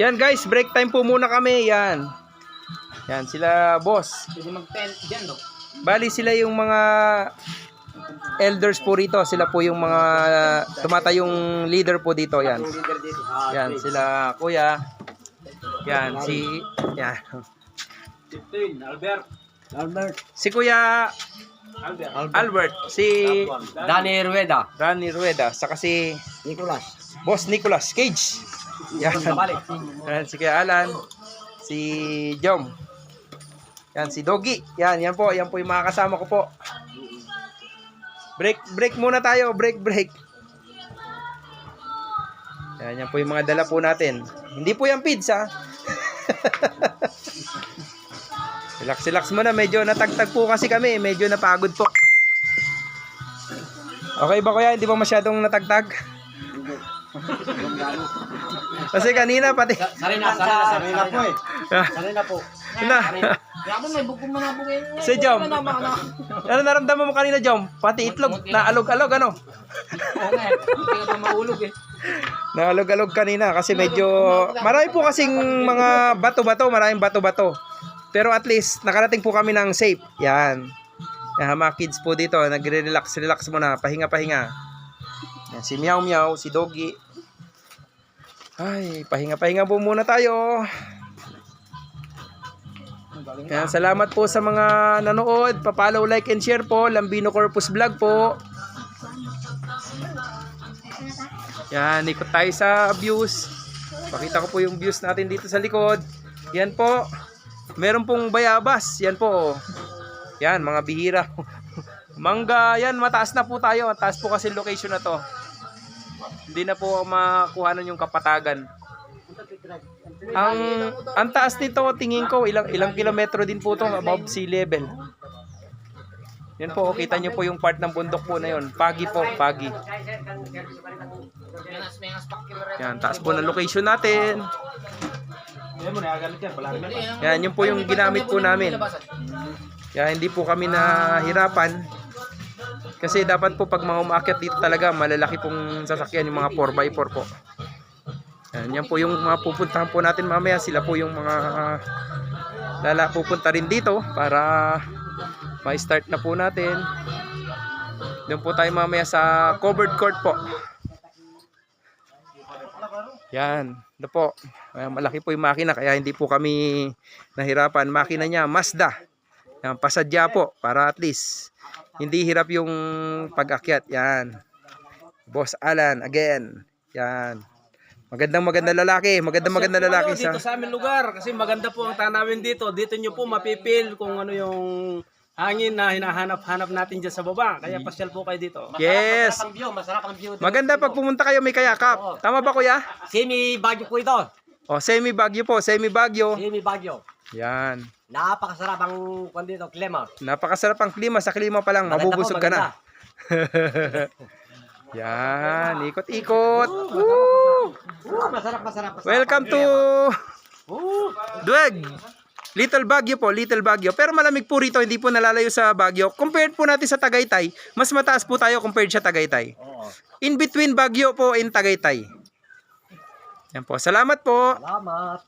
Yan guys, break time po muna kami. Yan. Yan sila boss. Pwede mag-tent dyan, no? Bali sila yung mga elders po rito. Sila po yung mga tumatayong leader po dito. Yan. Yan sila kuya. Yan si yan. 15, Albert. Albert. Si kuya Albert. Albert, si Danny Rueda. Rani Rueda, saka si Nicolas. Boss Nicolas Cage. Yan. Yan si Kuya Alan, si Jom. Yan si Doggy. Yan, yan po, yan po yung mga kasama ko po. Break, break muna tayo, break, break. Yan, yan po yung mga dala po natin. Hindi po yung pids ha. relax, relax muna. Medyo natagtag po kasi kami. Medyo napagod po. Okay ba kuya? Hindi ba masyadong natagtag? Kasi kanina pati... Sarina, sarina, sarina po eh. Sarina po. na, Grabe, may bugong manabog eh. si Jom. Ano naramdaman mo kanina, Jom? Pati itlog, naalog-alog, ano? Oo nga, hindi ka maulog eh. Naalog-alog kanina kasi medyo... Marami po kasing mga bato-bato, maraming bato-bato. Pero at least, nakarating po kami ng safe. Yan. Yan, mga kids po dito, nagre-relax, relax muna, pahinga-pahinga. Yan, si Meow Meow, si Doggy. Ay, pahinga-pahinga po muna tayo. Yan, salamat po sa mga nanood. Pa-follow, like, and share po. Lambino Corpus Vlog po. Yan, ikot tayo sa views. Pakita ko po yung views natin dito sa likod. Yan po. Meron pong bayabas. Yan po. Yan, mga bihira. Mangga, yan, mataas na po tayo. Mataas po kasi location na to. Hindi na po makuhanan yung kapatagan. Ang ang taas nito tingin ko ilang ilang kilometro din po to above sea level. Yan po, kita niyo po yung part ng bundok po na yon. Pagi po, pagi. Yan, taas po ng location natin. Yan, yun po yung ginamit po namin. Kaya hindi po kami nahirapan. Kasi dapat po pag mga umakyat dito talaga, malalaki pong sasakyan yung mga 4x4 po. Yan, yan po yung mga pupuntahan po natin mamaya. Sila po yung mga lala pupunta rin dito para ma-start na po natin. Doon po tayo mamaya sa covered court po. Yan, ito po. Malaki po yung makina kaya hindi po kami nahirapan. Makina niya, Mazda. Yan, pasadya po para at least hindi hirap yung pag-akyat. Yan. Boss Alan, again. Yan. Magandang maganda lalaki. Magandang maganda lalaki sa... dito sa aming lugar kasi maganda po ang tanawin dito. Dito nyo po mapipil kung ano yung hangin na hinahanap-hanap natin dyan sa baba. Kaya pasyal po kayo dito. Yes. Masarap ang view, masarap ang view. Maganda pag pumunta kayo may kayakap. Tama ba kuya? Semi Baguio po ito. O, semi Bagyo po. Semi Bagyo. Semi Baguio. Yan. Napakasarap ang kwan dito, klima. Napakasarap ang klima. Sa klima pa lang, Maganda mabubusog po, ka na. maganda. Yan. Ikot-ikot. Woo! Masarap, masarap, masarap. Welcome to Dueg. Little Baguio po, Little Baguio. Pero malamig po rito, hindi po nalalayo sa Baguio. Compared po natin sa Tagaytay, mas mataas po tayo compared sa Tagaytay. Oo. In between Baguio po and Tagaytay. Yan po. Salamat po. Salamat.